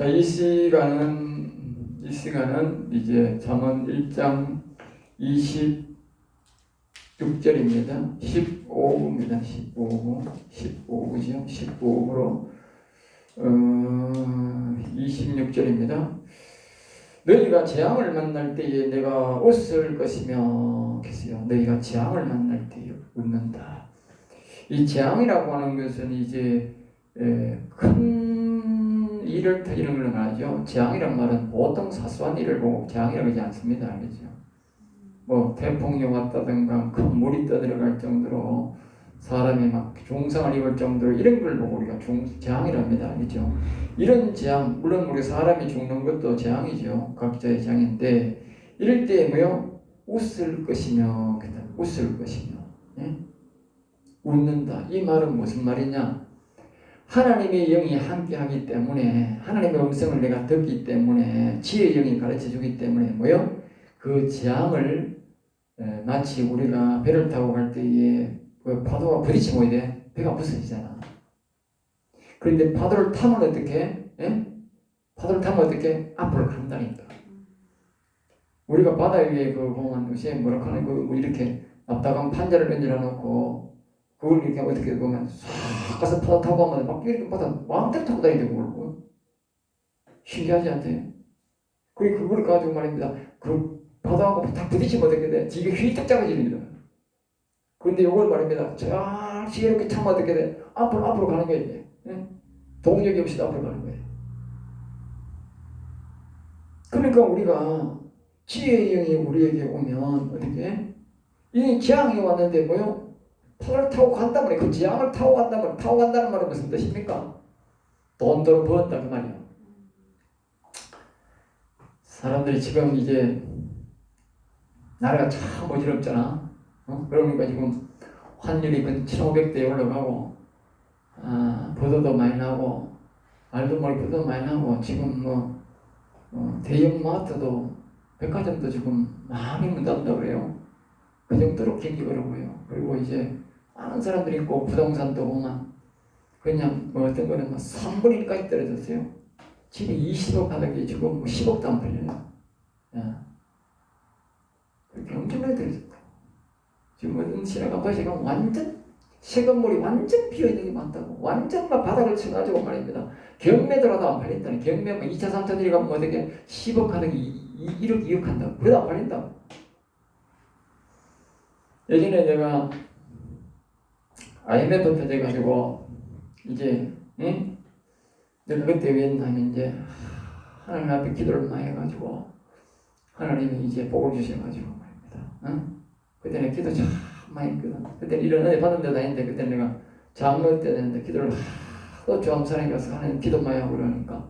자, 이 시간은 이 시간은 이제 잠언 1장 26절입니다. 15부입니다. 15부. 15부죠. 15부로 어, 26절입니다. 너희가 재앙을 만날 때에 내가 웃을 것이며 계세요. 너희가 재앙을 만날 때에 웃는다. 이 재앙이라고 하는 것은 이제 에, 큰 일을 터지는 걸 말하죠. 재앙이란 말은 보통 사소한 일을 보고 재앙이라고 하지 않습니다. 알겠죠? 뭐 태풍이 왔다든가 큰 물이 떠들어갈 정도로 사람이 막 중상을 입을 정도로 이런 걸 보고 우리가 중, 재앙이랍니다. 알겠죠? 이런 재앙, 물론 우리 사람이 죽는 것도 재앙이죠. 각자의 재앙인데 이럴 때 뭐요? 웃을 것이며 웃을 것이며 예? 웃는다. 이 말은 무슨 말이냐? 하나님의 영이 함께하기 때문에 하나님의 음성을 내가 듣기 때문에 지혜의 영이 가르쳐 주기 때문에 뭐요? 그 재앙을 에, 마치 우리가 배를 타고 갈 때에 그 파도가 부딪히면 이래 배가 부서지잖아. 그런데 파도를 타면 어떻게? 예? 파도를 타면 어떻게? 앞으로 간다니까. 우리가 바다 위에 그 보면 요새 뭐라 하는 그뭐 이렇게 납작한 판자를 던져 놓고 그걸 이렇게 어떻게 보면 싹 가서 파도 타고 하면 막 이렇게 바다 마음대로 타고 다니는데 그걸 뭐. 신기하지 않대요? 그리고 그걸 가지고 말입니다. 그 바다하고 다 부딪히면 어떻게 돼? 지게 휘떡 작아집니다. 그런데 이걸 말입니다. 쫙 지혜롭게 참아 어떻게 돼? 앞으로 앞으로 가는 거예요. 예? 동력이 없이 앞으로 가는 거예요. 그러니까 우리가 지혜의 영이 우리에게 오면 어떻게? 이 재앙이 왔는데 뭐요? 팔을 타고 간단 말이에요. 그 재앙을 타고 간단 말이에요. 타고 간다는 말은 무슨 뜻입니까? 돈도 번다 그 말이야. 사람들이 지금 이제 나라가 참 어지럽잖아. 어? 그러니까 지금 환율이 근 1,500대에 올라가고 아, 부도도 많이 나고 알도 부도 많이 나고 지금 뭐 어, 대형 마트도 백화점도 지금 많이 문 닫는다고 그래요. 그 정도로 경기 어려워요. 그리고 이제 많은 사람들이 있고 부동산도 보면 그냥 뭐 어떤 거는 뭐 3분의 1까지 떨어졌어요. 집이 20억 하던 게 지금 뭐 10억도 안 팔려요. 야. 그렇게 엄청나게 떨어졌다. 지금 어떤 시내가 아파트가 완전 새 건물이 완전 비어있는 게 많다고. 완전 막 바닥을 쳐가지고 말입니다. 경매더라도 안 팔린다는. 경매 뭐 2차, 3차 들이 가면 뭐 어떻게 10억 하는 게 1억, 2억 한다고. 그래도 안 팔린다고. 예전에 내가 IMF 터져가지고 이제 응? 내가 그때 왜 했냐면 이제 하나님 앞에 기도를 많이 해가지고 하나님이 이제 복을 주셔가지고 말입니다. 응? 그때는 기도 참 많이 했거든. 그때는 이런 은혜 받은 데도 아닌데 그때는 내가 장로 때 됐는데 기도를 또 조암산에 가서 하나님 기도 많이 하고 그러니까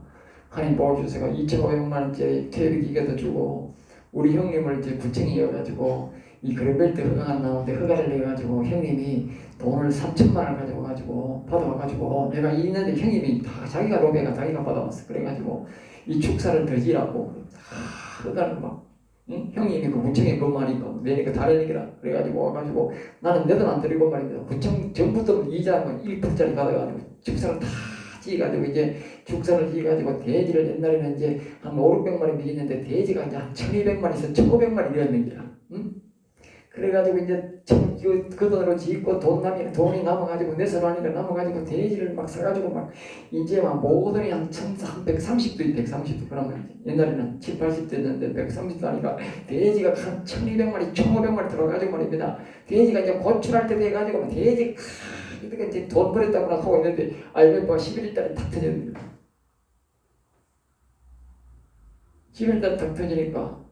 하나님 복을 주셔서 2,500만 원짜리 퇴비 기계도 주고 우리 형님을 이제 구청이어가지고 이 그레벨트 허가가 나오는데 허가를 내가지고 형님이 돈을 3천만 원 가지고 가지고 받아와가지고 내가 있는데 형님이 다 자기가 로베가 자기가 받아왔어 그래가지고 이 축사를 더 지라고 다 허가를 막 응? 형님이 그 구청에 뭔말이고 내니까 다른 얘기라 그래가지고 와가지고 나는 내 돈 안 드리고 말입니다 구청 전부터 이자 1%짜리 받아가지고 축사를 다 지어가지고 이제 축사를 지어가지고 돼지를 옛날에는 이제 한 5, 600마리 미겠는데 돼지가 이제 한 1200마리에서 1500마리 이었는 거야 응? 그래가지고 이제 참, 그, 그 돈으로 짓고 돈 남이 돈이 남아가지고 내서 하니까 남아가지고 돼지를 막 사가지고 막 이제 막 모든이 한 1,130도 130도 그러면 옛날에는 7, 80대였는데 130도 하니까 돼지가 한 1,200마리 1,500마리 들어가지고 말입니다. 돼지가 이제 고출할 때 돼가지고 돼지 이렇게 이제 돈 버렸다고 하고 있는데 IMF가 11일 달에 탁 터졌는데 11일달 탁 터지니까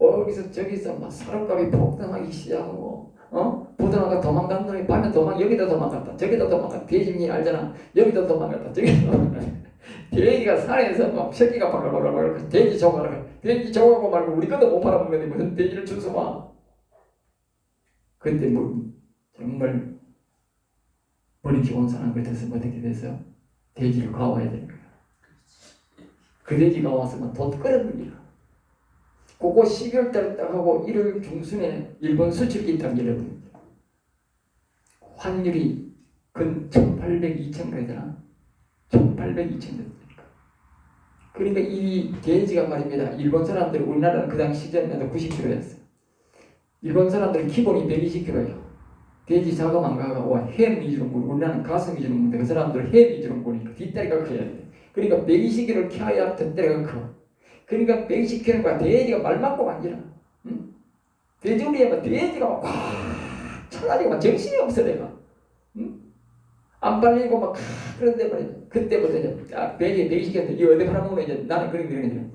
어디서 저기서 막 사람값이 폭등하기 시작하고 어? 보드나가 도망간 놈이 밤에 도망 여기다 도망갔다 저기다 도망갔다. 돼지니 알잖아. 여기다 도망갔다 저기다 도망갔다. 돼지가 산에서 막 새끼가 바글바글바글 돼지 저거를 돼지 저거고 말고 우리 것도 못 팔아먹는데 무슨 돼지를 와 그때 뭐 정말 머리 좋은 사람 같아서 어떻게 돼서 돼지를 가와야 되는 거야. 그 돼지가 왔으면 돈 끌어는 거야 그거 12월 달에 딱 하고 1월 중순에 일본 수출기 딱 열어버립니다. 환율이 근 1800, 2000 가잖아. 1800, 2000 됐으니까. 그러니까 이 돼지가 말입니다. 일본 사람들이 우리나라는 그 당시 시절에도 90kg였어요. 일본 사람들은 기본이 120kg예요. 돼지 자금 안 가고 햄 위주로 먹고 우리나라는 가슴 위주로 먹는데 그 사람들은 햄 위주로 먹으니까 뒷다리가 커야 돼. 그러니까 120kg를 키워야 뒷다리가 커. 그러니까 120kg가 돼지가 말 맞고 만지라. 응? 돼지 우리 애가 돼지가 막 쳐가지고 막 정신이 없어 내가. 응? 안 빨리고 막 그런데 말이야. 그때부터 이제 아, 돼지 120kg 이 어디 팔아먹는 이제 나는 그런 게 그런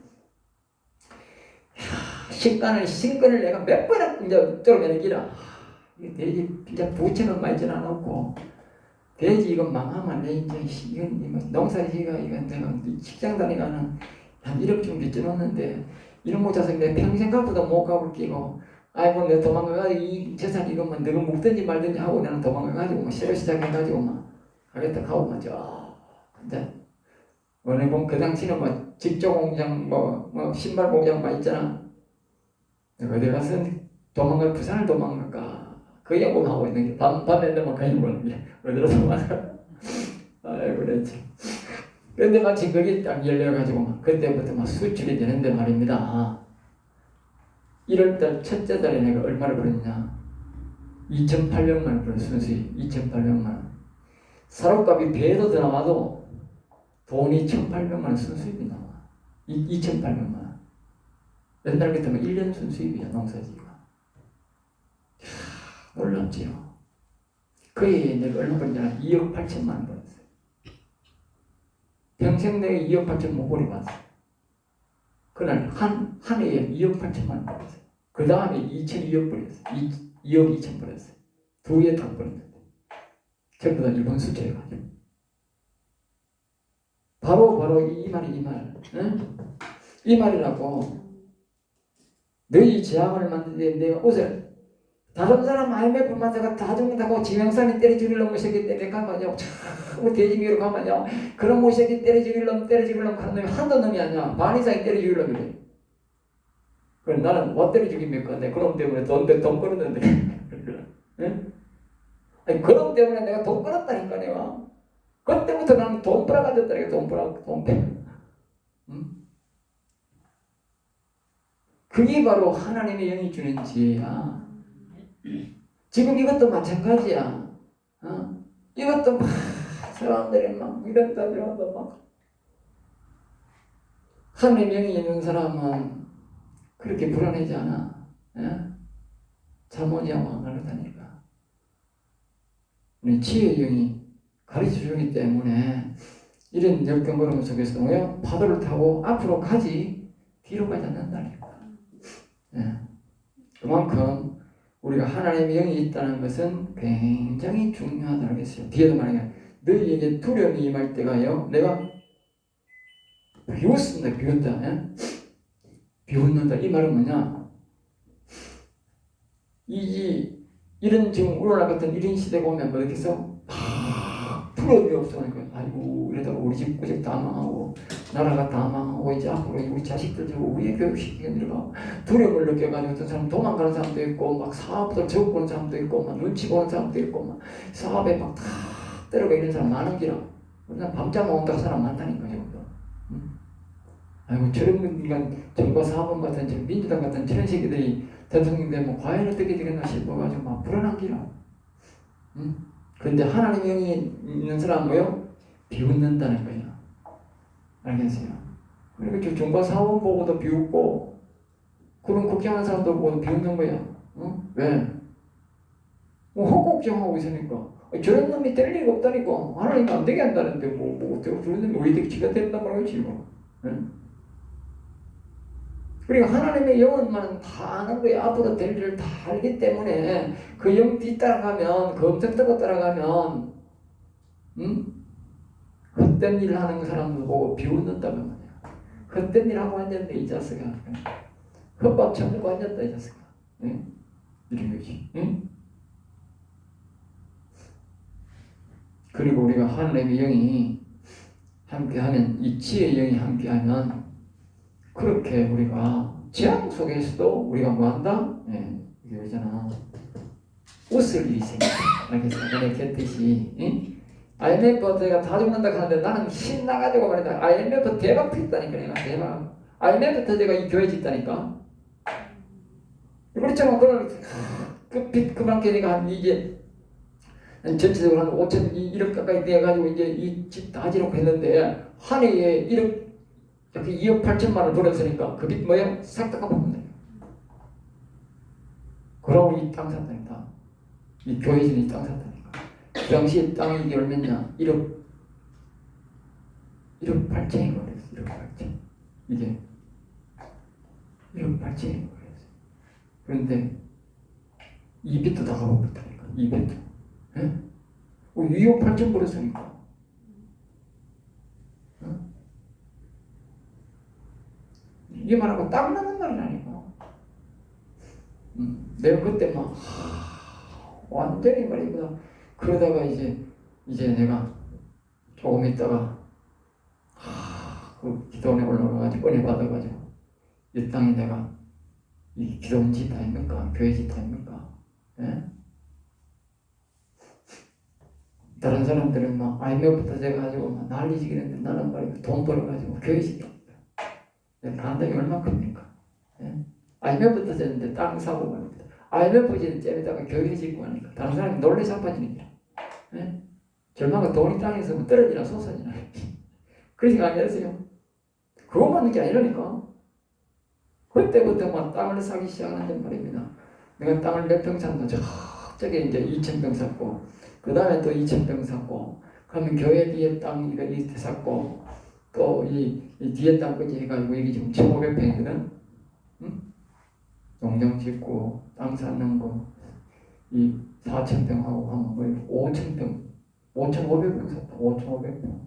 식간을 신건을 내가 몇 번이나 이제 뚫어내기라. 이 돼지 진짜 부채는 말지 않았고 돼지 이거 망하면 내 씨, 이건 이거 농사 지가 이건 내가 직장 다니가는 한 1억 정도 빚어놨는데 이런 못 자서 내 평생 가보다 못 가볼 끼고. 아이고 내가 도망가가지고 이 재산 이것만 너가 먹든지 말든지 하고 나는 도망가가지고 막 새로 시작해가지고 막 하겠다 하고 맞죠 근데 원래 보면 그 당시는 뭐 직조 공장 뭐, 뭐 신발 공장만 있잖아. 내가 어디 가서 도망가 부산을 도망갈까? 그 연구만 하고 있는 게 밤, 밤에 되면 그 연구하는 게 어디로 도망가? 아이고 그랬지 근데 마침 그게 딱 열려가지고 막 그때부터 막 수출이 되는데 말입니다. 1월달 첫째 달에 내가 얼마를 벌었냐? 2,800만 원 벌었어 순수익 2,800만. 원 사료값이 배도 더 나와도 돈이 1,800만 원 순수익이 나와 2,800만. 원 옛날 같으면 1년 순수익이야 농사지가. 놀랍지요. 그에 내가 얼마 벌냐? 2억 8천만 원 벌었어요 평생 내가 2억 8천 못 벌어봤어 그날 한, 한 해에 2억 8천만 원 벌었어요. 그 다음에 2,200억 벌었어요. 2, 2억 2천 벌었어요. 두해더 벌었는데. 전부 다 일본 수출해가지고 바로 바로 이 말이 이 말, 응? 이 말이라고. 너희 재앙을 만드는데 내가 옷을 다른 사람 IMF 만다가 다 죽는다고 지명산이 때려 죽일 놈의 새끼 때려 가면요 참 돼지미로 가면요 그런 놈의 새끼 때려 죽일 놈 때려 죽일 놈 하는 놈이 한두 놈이 아니야. 반 이상이 때려 죽일 놈이래. 그럼 나는 뭐 때려 죽입니까? 내? 그놈 때문에 돈, 돈 벌었는데. 응? 아니 그놈 때문에 내가 돈 벌었다니까 내가. 그때부터 나는 돈 벌어가졌다니까 돈 벌어 돈 벌어 응? 그게 바로 하나님의 영이 주는 지혜야 지금 이것도 마찬가지야 어? 이것도 막 사람들이 막 이런다 저런다 막 하나님의 영이 있는 사람은 그렇게 불안하지 않아 예? 잠오지하고 안 가르다니까 우리 지혜의 영이 가르쳐 주기 때문에 이런 역경 걸음 속에서 뭐요? 파도를 타고 앞으로 가지 뒤로 가지 않는다니까. 예. 그만큼 우리가 하나님의 영이 있다는 것은 굉장히 중요하다고 했어요. 뒤에도 말해요. 너희에게 두려움이 임할 때가요. 내가 비웃습니다. 비웃다. 예? 비웃는다. 이 말은 뭐냐? 이, 이 이런 지금 오로라 같은 이런 시대가 오면 뭐 어디서 부러움이 없어하니까 아이고 이러다가 우리 집 고집 다 망하고 나라가 다 망하고 이제 앞으로 우리 자식들 저거 우리 교육시키느라 두려움을 느껴가지고 어떤 사람 도망가는 사람도 있고 막 사업들 적보는 사람도 있고 막 눈치 보는 사람도 있고 막 사업에 막 다 때려가 이런 사람 많은 기라 그냥 밤잠 온다고 사람 많다니까 지금도 응? 아이고 저런 인간 정과 사업원 같은 저 민주당 같은 저런 새끼들이 대통령 되면 과연 어떻게 되겠나 싶어가지고 막 불안한 기라 응? 근데 하나님의 영이 있는 사람 뭐요? 비웃는다는 거예요. 알겠어요? 그러니까 저 종과 사원 보고도 비웃고 그런 국경한 사람도 보고도 비웃는 거야. 어? 왜? 뭐 헛걱정하고 있으니까 저런 놈이 될 리가 없다니까 하나님 안 되게 한다는데 뭐, 뭐 어떻게 저런 놈이 왜 이렇게 지가 된단 말이지 뭐. 응? 그리고 하나님의 영혼만 다 아는 거야. 앞으로 될 일을 다 알기 때문에 그 영 뒤따라가면 그 엄청 뜨고 따라가면 응? 헛된 일 하는 사람들 보고 비웃는다고 말이야. 헛된 일 하고 앉았네 이 자식아. 헛밥 처먹고 앉았다 이 자식아. 응? 이런 거지. 응? 그리고 우리가 하나님의 영이 함께하면 이 지혜의 영이 함께하면 그렇게 우리가 재앙 속에서도 우리가 뭐한다? 예, 이게 있잖아. 웃을 일이 생겨. 알겠어? 내가 곁듯이 응? IMF 내가 다 죽는다 하는데 나는 신나가지고 말이다. IMF 대박 했다니까 내가 대박. IMF 때 내가 이 교회 짓다니까. 그렇잖아. 그걸 그빚 그만큼 내가 한 이제 전체적으로 한 5천 1억 가까이 내가지고 이제 이 집 다 지놓고 했는데 한 해에 1억 이렇게 2억 8천만 원 벌었으니까 그 빚 뭐야? 싹 닦아먹는다. 그러고 이 땅 샀다니까. 이 교회 짓는 이땅 샀다니까. 그 당시에 땅이 얼마냐? 1억 1억 8천인 거랬어. 1억 8천. 이게 1억 8천인 거랬어. 그런데 이 빚도 다 갚아버렸다니까. 이 빚도. 예? 어, 2억 8천 벌었으니까. 어? 이게 말하고 딱 나는 말이 아니고. 음, 내가 그때 막 하, 완전히 말이구나. 그러다가 이제 이제 내가 조금 있다가 하, 그 기도원에 올라가가지고 은혜 받아가지고 이 땅에 내가 이 기도원 짓다 있는가 교회 짓다 있는가 예? 다른 사람들은 막 IMF부터 돼가지고 막 난리지기는데 나는 말이야 돈 벌어가지고 교회 짓다. 간담이 얼마큼입니까? 예? IMF부터 되는데 땅 사고 말입니다. IMF 짓는 잼에다가 교회 짓고 하니까 다른 사람이 놀래 자빠지는 거 야 예? 절망과 돈이 땅에 있으면 떨어지나 솟아지나. 그런 생각 안 했어요. 그거 맞는 게 아니라니까. 그때부터 막 땅을 사기 시작하는 말입니다. 내가 땅을 몇 평 샀나? 저쪽에 이제 2천 평 샀고 그 다음에 또 2천 평 샀고 그러면 교회 뒤에 땅 이거 이렇게 샀고 또이 뒤에 땅까지 해가지고 이게 지금 1,500평이거든? 응? 농장 짓고 땅 사는 거 이 4천 평 하고 하면 거의 5천 평 5,500평 샀다 5,500평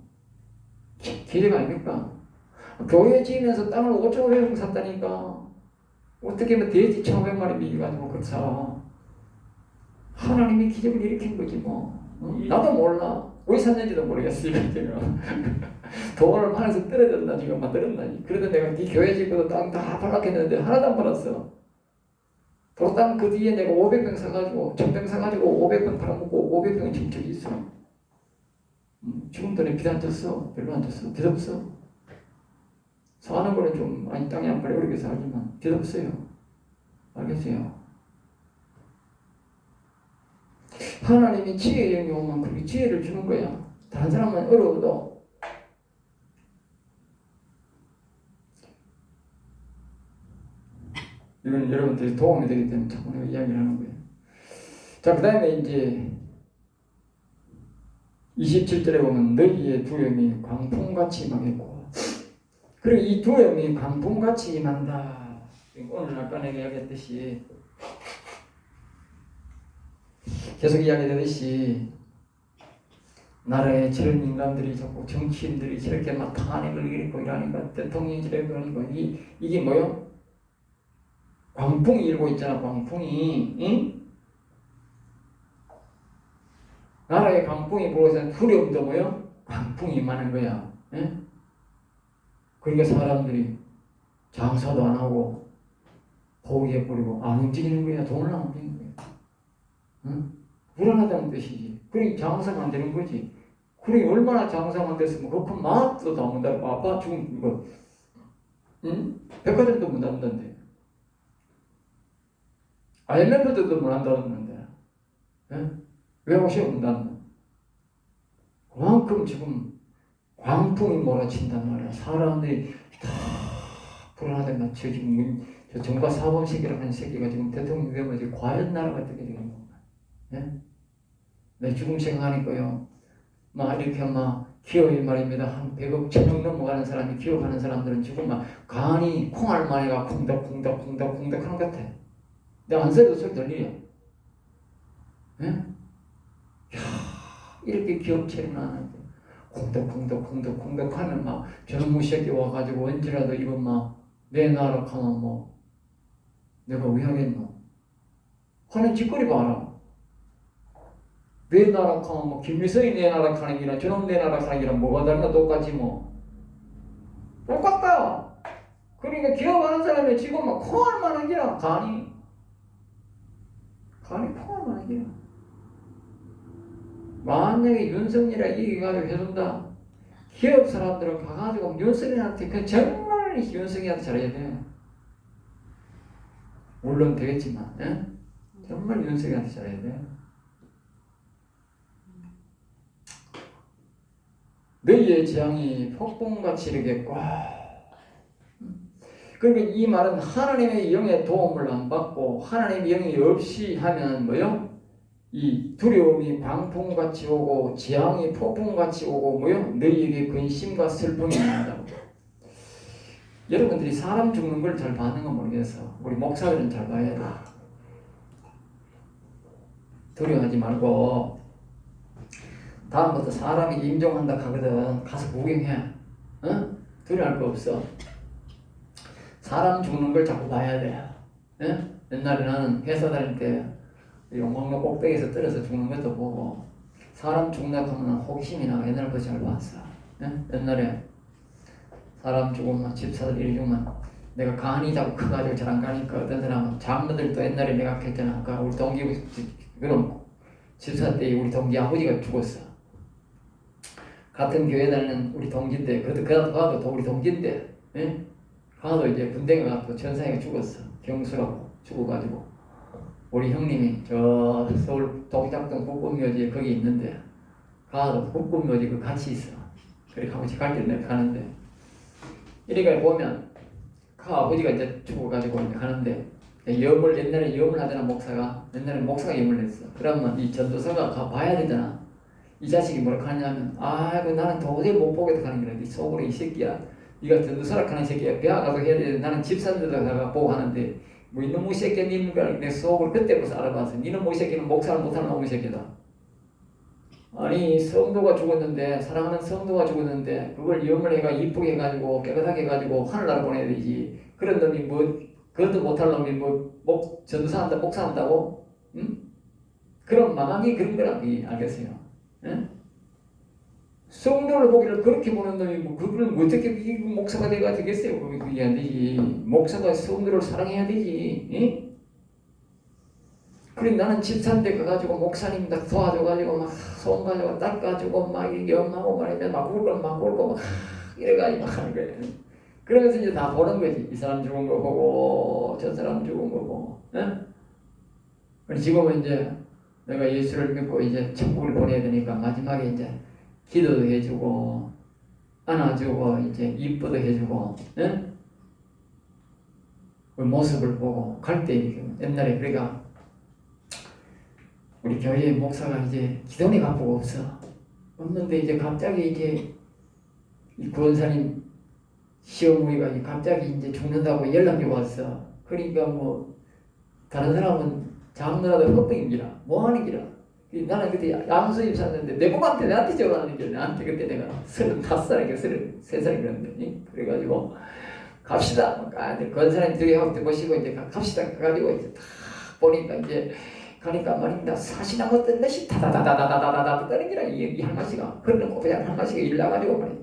기대가 아닙니까? 교회 지으면서 땅을 5,500평 샀다니까. 어떻게 하면 돼지 1,500마리 미겨가지고 그걸 사 하나님이 기적을 일으킨 거지 뭐. 응? 나도 몰라. 왜 샀는지도 모르겠어 이거 지금 돈을 팔아서 떨어졌나 지금 만들었나 그래도 내가 네 교회 짓고도 땅다 팔락했는데 하나도 안 팔았어 도땅 그 뒤에 내가 500평 사가지고 1000평 사가지고 500평 팔아먹고 500평 지금 저기 있어. 음, 지금도 내빚안 졌어? 별로 안 졌어? 빚 없어? 사는 거는 좀 아니 땅이 안 팔려 어렵게 살지만 빚 없어요. 알겠어요? 하나님이 지혜의 영이 오면 그렇게 지혜를 주는 거야. 다른 사람은 어려워도 이건 여러분들이 도움이 되기 때문에 자꾸 내가 이야기를 하는 거예요. 자, 그 다음에 이제 27절에 보면 너희의 두려움이 광풍같이 임하겠고 그리고 이 두려움이 광풍같이 임한다. 오늘 아까 내가 이야기했듯이 계속 이야기했듯이 나라에 저런 인간들이 자꾸 정치인들이 저렇게 막 탄핵을 일으키고 이러니까 대통령이 저렇게 그러니까 이, 이게 뭐요? 광풍이 일고 있잖아 광풍이 응? 나라에 광풍이 불어서 두려움도 뭐요? 광풍이 임하는 거야 응? 그러니까 사람들이 장사도 안 하고 포기해 버리고 안 움직이는 거야 돈을 안 움직이는 거야 응? 불안하다는 뜻이지 그러니 장사가 안 되는 거지 그러니 얼마나 장사가 안 됐으면 그큰 맛도 다못 닫고 아빠 죽은 이거 응? 백화점도 못 닫는데 IMF도 못 한다는데 예? 왜 오시면 못 닫는 그만큼 지금 광풍이 몰아친단 말이야 사람들이 다저 지금 저 정가 사범 세계라는 세계가 지금 대통령 되면 과연 나라가 되게 되는 건가 예? 내 죽음 생각하니까요 막 이렇게 막 기업이 말입니다. 한 100억 천억 넘어가는 사람이 기업하는 사람들은 지금 막 간이 콩알마니가 콩덕콩덕 콩덕콩덕 하는 것 같아. 내가 안 써도 소리 들리요. 예? 야, 이렇게 차려놨는데 콩덕콩덕 콩덕콩덕 하면 막 저놈의 새끼 와가지고 언제라도 이거 막 내놔라 하면 뭐 내가 왜 하겠노? 하는 짓거리 봐라. 내 나라 하면 뭐 김일성이 내 나라 하는 기랑 저놈 내 나라 하는 기랑 뭐가 다르나 똑같지 뭐 똑같다 그러니까 기업하는 사람이 지금 막 콩할 만한 기라 간이 간이 콩할 만약에 윤석열이랑 이겨가지고 해준다. 기업 사람들은 가가지고 윤석열한테 그 정말 윤석열한테 잘해야 돼요. 물론 되겠지만, 예? 정말 윤석열한테 잘해야 돼요. 너희의 재앙이 폭풍같이 이렇게 꽉. 그러니까 이 말은 하나님의 영의 도움을 안 받고 하나님의 영이 없이 하면 뭐요? 이 두려움이 광풍같이 오고 재앙이 폭풍같이 오고 뭐요? 너희에게 근심과 슬픔이 난다고. 여러분들이 사람 죽는 걸 잘 봐는 건 모르겠어. 우리 목사들은 잘 봐야 돼. 두려워하지 말고 다음부터 사람이 임종한다 하거든 가서 구경해. 어? 두려워할 거 없어. 사람 죽는 걸 자꾸 봐야 돼. 예? 옛날에 나는 회사 다닐 때 용광로 꼭대기에서 떨어져 죽는 것도 보고 사람 죽는다 하면 호기심이 나 옛날에 그거 잘 봤어. 예? 옛날에 사람 죽으면 집사들 일이 죽으면 내가 간이 자꾸 커가지고 잘 안 가니까 어떤 사람은 장모들도 옛날에 내가 했잖아. 그 우리 동기 그럼 집사 때 우리 동기 아버지가 죽었어. 같은 교회 다니는 우리 동기인데 그래도 그나도 가도 또 우리 동기인데 예? 가도 이제 군대 가고 전사가 죽었어. 경수라고 죽어가지고 우리 형님이 저 서울 동작동 국군묘지에 거기 있는데 가도 국군묘지 그 같이 있어. 그래 가고 갈길 내가 가는데 이리가 보면 그 아버지가 이제 죽어가지고 이제 가는데 염을 옛날에 염을 하잖아 목사가 옛날에 목사가 염을 했어. 그러면 이 전도사가 가 봐야 되잖아. 이 자식이 뭐라 하냐면 아이고 나는 도저히 못 보겠다 하는 거야. 네 속으로 이 새끼야. 네가 전도사라 하는 새끼야. 배아 가서 해야 돼. 나는 집사들다가 보고 하는데 뭐 이놈의 새끼야 니는 내 속을 그때부터 알아봤어. 니는 뭐 새끼는 목사를 못하는 놈의 새끼다. 아니 성도가 죽었는데 사랑하는 성도가 죽었는데 그걸 염을 해가 이쁘게 해가지고 깨끗하게 해가지고 하늘나라 보내야 되지. 그런 놈이 뭐 그것도 못할 놈이 뭐목 전도사 한다 목사 한다고? 응? 그런 망하기 그런 거라 이 알겠어요. 응? 성도를 보기를 그렇게 보는 놈이 뭐 그걸 어떻게 이 목사가 돼가 되겠어요? 그게 안 되지. 목사가 성도를 사랑해야 되지. 응? 그래 나는 집사인데 가가지고 목사님 다 도와줘가지고 막손 가지고 닦아주고 막 이게 엄마고 말이면 막 울고 막 울고 막 이래가지고 막 하는 거예요. 그러면서 이제 다 보는 거지. 이 사람 죽은 거 보고 저 사람 죽은 거 보고. 응? 그래 지금은 이제 내가 예수를 믿고 이제 천국을 보내야 되니까 마지막에 이제 기도도 해주고 안아주고 이제 이쁘도 해주고 응? 그 모습을 보고 갈 때 옛날에 그러니까 우리 교회 목사가 이제 기도니 바쁘고 없어. 없는데 이제 갑자기 이제 이 구원사님 시어머니가 이제 갑자기 이제 죽는다고 연락이 왔어. 그러니까 뭐 다른 사람은 장르라도 헛병이기라 뭐하는 기라 나는 그때 양수 입사했는데 내복한테 내한테 전화하는 게 나한테 그때 내가 서른 다섯 살인가 서른 세 살이었는데 그래가지고 갑시다. 아들 건 사람이 둘이 하고 모시고 이제 가- 갑시다. 가가지고 이제 딱 보니까 이제 가니까 말입니다. 사시나 어떤 듯이 다다다다다다다다 떠는 기라 이, 이 할머니가. 그러는 꼬부장 할머니가 일 나가지고 말이야.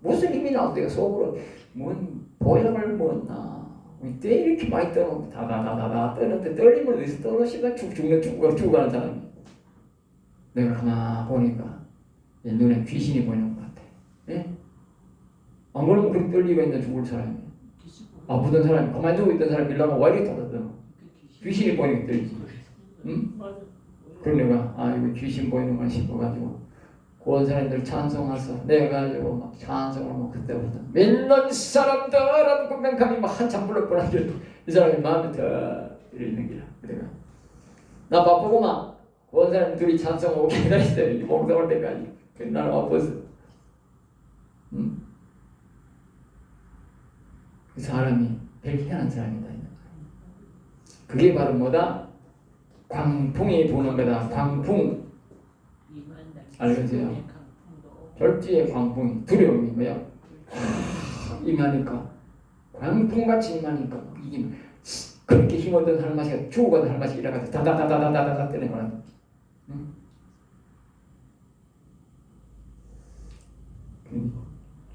무슨 힘이 나온대요 속으로 뭔 보약을 먹었나? 때 이렇게 많이 떠는 다다다다다 떠는데 떨림을 어디서 떠놓으시면 죽 죽는 죽고 죽어가는 사람이 내가 가만 보니까 내 눈에 귀신이 보이는 것 같아. 예? 안 그러면 그렇게 떨리고 있는 죽을 사람이. 아프던 사람이 가만히 두고 있던 사람이 일나면 와 이렇게 타거든. 귀신이 보이니까 떨리지. 응? 그럼 내가 아 이거 귀신 보이는구나 싶어가지고 고원 사람들 찬송하서 내가 가지고 막 찬송을 막 그때부터 밀런 사람들은 공명감이 막 한참 불렀구나 이 사람이 마음에 더 이러는 기라 그래가 나 바쁘고만 고 원 사람 둘이 찬송 오게 기다리세요 이 목사 올 때까지 바빴어 응? 그 사람이 되게 희한한 사람이다 그게 바로 뭐다? 광풍이 부는 거다 광풍 알겠어요? 절지의 광풍 두려움이 뭐야? 임하니까 광풍같이 임하니까 이게 그렇게 힘없던 할머니가 죽어가는 할머니가 일어나서 다다다다다다다 때는 거라 응?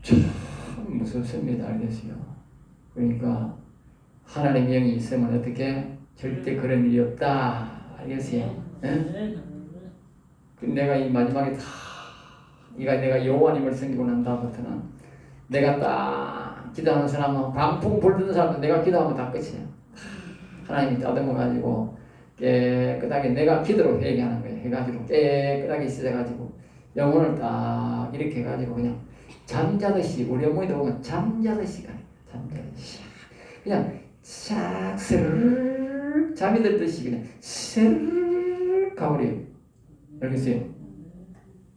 참 무섭습니다 알겠어요? 그러니까 하나님의 영이 있으면 어떻게 절대 그런 일이 없다 알겠어요? 응? 그 내가 이 마지막에 다 이가 내가 여호와님을 섬기고 난 다음부터는 내가 딱 기도하는 사람은 방풍 불드는 사람은 내가 기도하면 다 끝이야. 하나님이 따듬어 가지고 깨끗하게 내가 기도로 회개하는. 해가지고 깨끗하게 씻어가지고 영혼을 딱 이렇게 해가지고 그냥 잠자듯이 우리 어머니도 보면 잠자듯이 가요. 잠자듯이 그냥 싹 스르르 잠이 들듯이 그냥 스르르 가버려요. 알겠어요?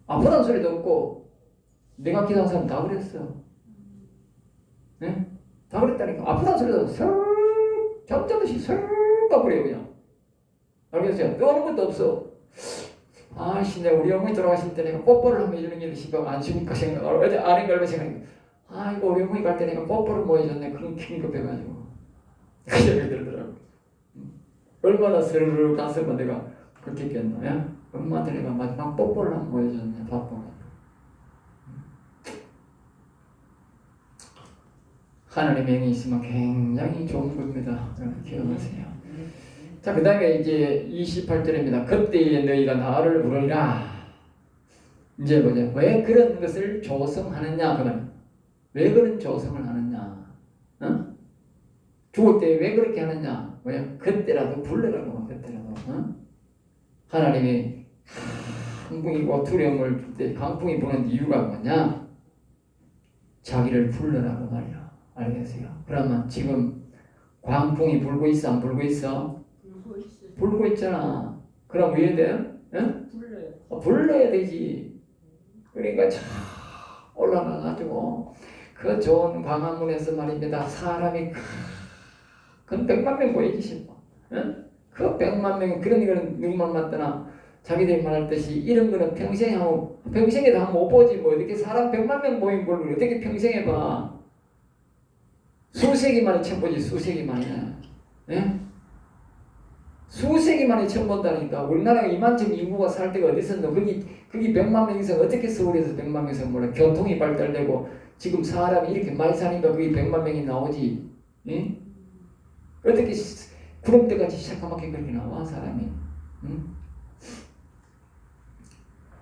아프다는 소리도 없고 내가 기도한 사람 다 그랬어. 네? 다 그랬다니까 아프다는 소리도 스르르 잠자듯이 스르르 가버려요 그냥. 알겠어요? 떠오는 것도 없어. 아씨, 내가 우리 어머니 돌아가실 때 내가 뽀뽀를 하면 이런 일이 시방 안 쉬니까 생각, 어제 아는 걸로 생각해. 아이고, 우리 어머니 갈 때 내가 뽀뽀를 뭐 해줬네. 그런 긴급해가지고. 그 생각이 들더라고. 음. 얼마나 스르르 갔으면 내가 그렇게 야? 엄마한테 내가 마지막 뽀뽀를 한번 보여줬네, 바빠가지고. 하나님의 영이 있으면 굉장히 좋은 겁니다. 기억하세요. 자, 그 다음에 이제 28절입니다. 그때에 너희가 나를 부르리라. 이제 보자. 왜 그런 것을 조성하느냐, 그러면. 왜 그런 조성을 하느냐. 어? 죽을 때 왜 그렇게 하느냐. 뭐야? 그때라도 불러라고, 그때라도. 어? 하나님이 강풍이고 두려움을 줄 때 강풍이 부는 이유가 뭐냐? 자기를 불러라고 말이야. 알겠어요? 그러면 지금 광풍이 불고 있어, 안 불고 있어? 불고 있잖아. 그럼 왜 돼? 응? 불러요. 어, 불러야 되지. 그러니까 참 올라가가지고 그 좋은 광화문에서 말입니다. 사람이 큰 백만 명 모이기 싶어. 응? 그 백만 명 그런 거는 누구만 맞더나 자기들이 말할 듯이 이런 거는 평생에 하고 평생에도 한번못 보지 뭐 어떻게 사람 백만 명 모인 걸 어떻게 평생에 봐 수세기 만에 처음 보지 수세기 만에 예? 수세기 만에 처음 본다니까 우리나라가 이만큼 인구가 살 때가 어디 있었노 거기 거기 백만 명 이상 어떻게 서울에서 백만 명 이상 몰라 교통이 발달되고 지금 사람이 이렇게 많이 사니까 거기 백만 명이 나오지 예? 어떻게 시- 구름 때까지 시작하게 그렇게 나와 사람이 응?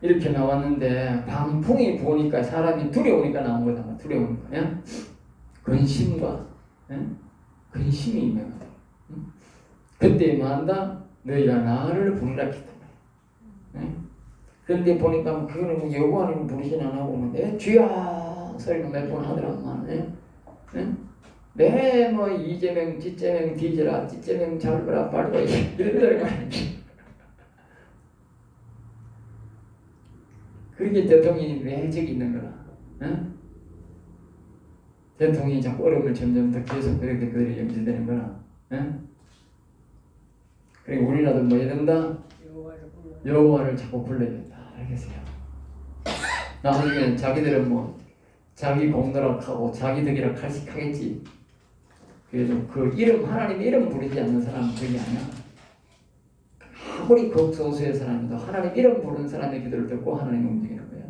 이렇게 나왔는데 방풍이 부으니까 사람이 두려우니까 나온 거다 두려우니까 예? 근심과 예? 근심이 응? 그때 뭐 한다? 너희가 나를 했단 말이야 예? 그런데 보니까 그거는 뭐 여호와는 부르진 안 하고 뭐, 내 주야 소리는 몇번 하더라만 예? 예? 네뭐 이재명, 찌재명 뒤져라, 찌재명 잘 보라, 빨리 봐 이러더라고. 그렇게 대통령이 왜 저기 있는 거라? 응? 대통령이 자꾸 어려움을 점점 더 계속 그렇게 그들이 염지되는 거라. 응? 그리고 우리나라도 뭐 해야 된다? 여호와를 자꾸 불러야 된다. 알겠어요? 나중에 자기들은 뭐 자기 공노력하고 자기 덕이라 칼식하겠지. 그래도 그 이름 하나님 이름 부르지 않는 사람은 그게 아니야. 아무리 극소수의 사람이도 하나님 이름 부르는 사람의 기도를 듣고 하나님 움직이는 거야.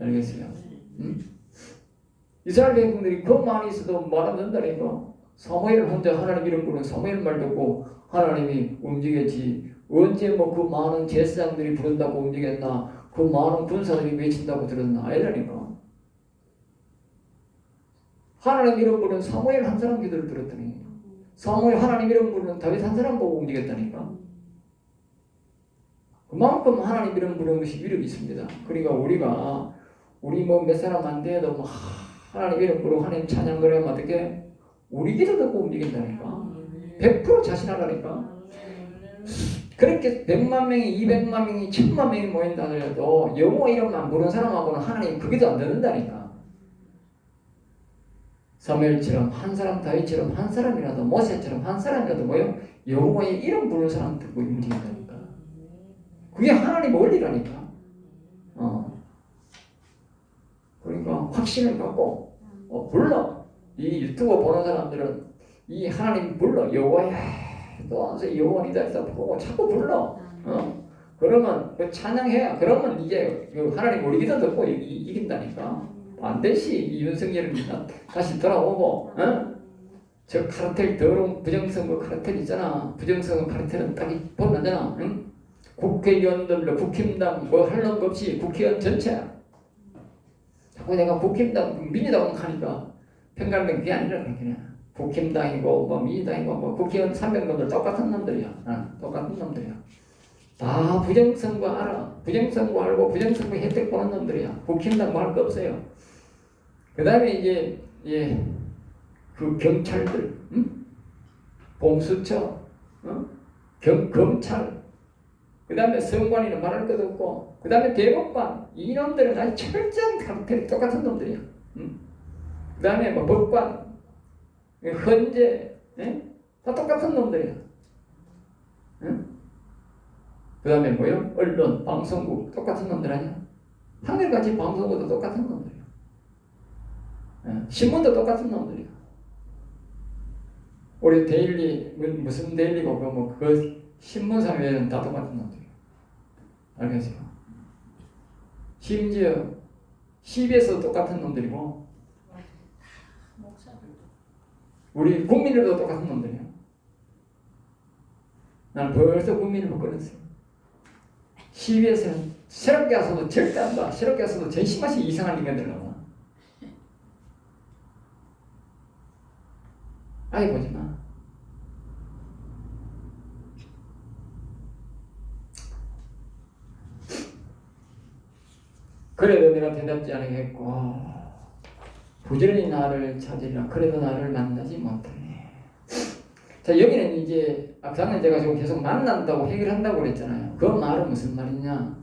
알겠어요? 응? 이스라엘 백성들이 그 많이 있어도 말안 된다니까. 사무엘 혼자 하나님 이름 부르는 사무엘 말 듣고 하나님이 움직였지. 언제 뭐 그 많은 제사장들이 부른다고 움직였나? 그 많은 군사들이 외친다고 들었나? 아니라니까. 하나님 이름 부르는 사무엘 한 사람 기도를 들었더니 사무엘 하나님 이름 부르는 다윗 한 사람 보고 움직였다니까. 그만큼 하나님 이름 부르는 것이 위력이 있습니다. 그러니까 우리가 우리 뭐 몇 사람 안 돼도 뭐 하나님 이름 부르고 하나님 찬양 그러면 어떻게 우리 기도 듣고 움직인다니까. 100% 자신하라니까. 그렇게 100만 명이 200만 명이 1000만 명이 모인다 하더라도 영어 이름만 부르는 사람하고는 하나님 그게도 안 되는다니까. 사무엘처럼 한 사람 다윗처럼 한 사람이라도 모세처럼 한 사람이라도 뭐요 여호와의 이름 부르는 사람 듣고 움직인다니까. 그게 하나님 원리라니까. 어. 그러니까 확신을 갖고 어, 불러. 이 유튜브 보는 사람들은 이 하나님 불러 여호와야 또 와서 여호와이다 해서 보고 자꾸 불러. 어. 그러면 그 찬양해야 그러면 이제 그 하나님 우리 기도 듣고 이, 이, 이긴다니까. 반드시 이 윤석열은 다시 돌아오고 어? 저 카르텔 더러운 부정선거 카르텔 있잖아 부정선거 카르텔은 딱이 본나잖아 응? 국회의원들로 국힘당 뭐거 없이 국회의원 전체야. 자꾸 내가 국힘당 민주당 하니까 평가하는 그게 아니라 그냥 국힘당이고 뭐 민주당이고 뭐 국회의원 300놈들 똑같은 놈들이야. 아, 똑같은 놈들이야. 다 부정선거 알아. 부정선거 알고 부정선거 혜택 보는 놈들이야. 국힘당 뭐 할 거 없어요. 그 다음에 이제 예, 그 경찰들, 응? 공수처, 어? 경, 검찰, 그 다음에 성관이는 말할 것도 없고, 그 다음에 대법관, 이놈들은 아주 철저한 강태 똑같은 놈들이야. 응? 그 다음에 뭐 법관, 헌재, 예? 다 똑같은 놈들이야. 응? 그 다음에 뭐요? 언론, 방송국, 똑같은 놈들 아니야? 한결같이 방송국도 똑같은 놈들이야. 예, 신문도 똑같은 놈들이야. 우리 데일리 뭐, 무슨 데일리고 그뭐그 신문사 외에는 다 똑같은 놈들이야. 알겠어요? 심지어 CBS도 똑같은 놈들이고 목사들도 우리 국민들도 똑같은 놈들이야. 나는 벌써 국민을 못 끊었어. CBS는 새롭게 와서도 절대 안 봐. 새롭게 와서도 전심하시 이상한 인간들 나와. 아예 보지 마. 그래도 내가 대답지 않겠고 부지런히 나를 찾으리라. 그래도 나를 만나지 못하네. 자 여기는 이제 앞서는 제가 지금 계속 만난다고 해결한다고 그랬잖아요. 그 말은 무슨 말이냐?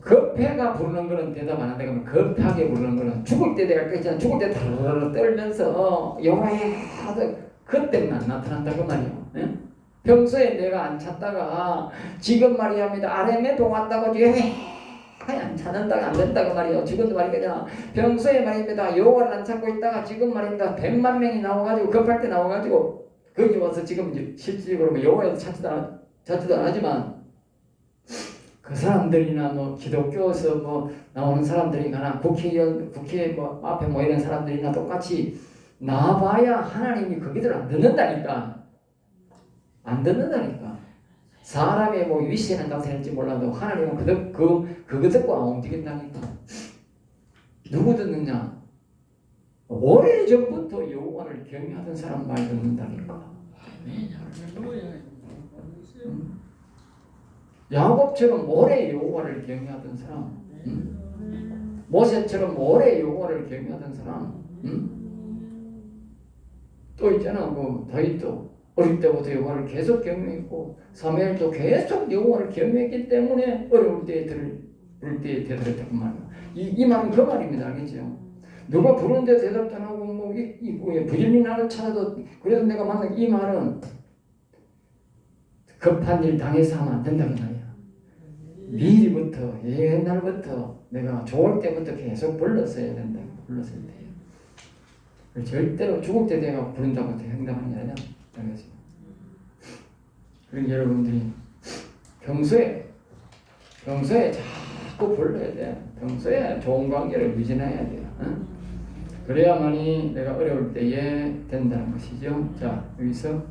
급해가 부르는 거는 대답 안 한다 그러면 급하게 부르는 거는 죽을 때 내가 그랬잖아 죽을 때 다르르 떨면서 여호와야 하도 그때만 나타난다 그 말이에요 예? 평소에 내가 안 찾다가 지금 말이야입니다. 아렘에 동한다고 여 안 찾는다가 안 된다고 말이에요. 지금도 말이잖아. 평소에 말입니다. 요거를 안 찾고 있다가 지금 말입니다. 100만 명이 나와가지고 급할 때 나와가지고 거기 와서 지금 이제 실질적으로 뭐 요거에도 찾지도 않, 찾지도 안 하지만 그 사람들이나 뭐 기독교에서 뭐 나오는 사람들이나 국회의원 국회 뭐 앞에 모이는 사람들이나 똑같이 나와봐야 하나님이 거기들 안 듣는다니까 안 듣는다니까 사람의 뭐 위세는 나타낼지 몰라도 하나님은 그들 그 그거 듣고 안 움직인다니까 누구 듣느냐 오래 전부터 여호와를 경외하던 사람 말 듣는다니까. 야곱처럼 오래 여호와를 경외하던 사람 음. 모세처럼 오래 여호와를 경외하던 사람 음. 또 있잖아 그 다윗도 어릴 때부터 여호와를 계속 경외했고 사무엘도 계속 여호와를 경외했기 때문에 어려울 때에 들을 때에 대답했다고 말이야. 이, 이 말은 그 말입니다. 알겠죠? 누가 부르는데 대답도 안 하고 뭐 이, 이 뭐야 부질린 나를 찾아도 그래도 내가 만난 이 말은 급한 일 당해서 하면 안 된다는 말이야. 미리부터 옛날부터 내가 좋을 때부터 계속 불렀어야 된다. 불렀어야 돼요. 절대로 죽을 때 내가 부른다고 행동하는 게 아니야. 알겠죠? 그러니 여러분들이 평소에 평소에 자꾸 불러야 돼. 평소에 좋은 관계를 유지해야 돼요. 응? 그래야만이 내가 어려울 때에 된다는 것이죠. 자 여기서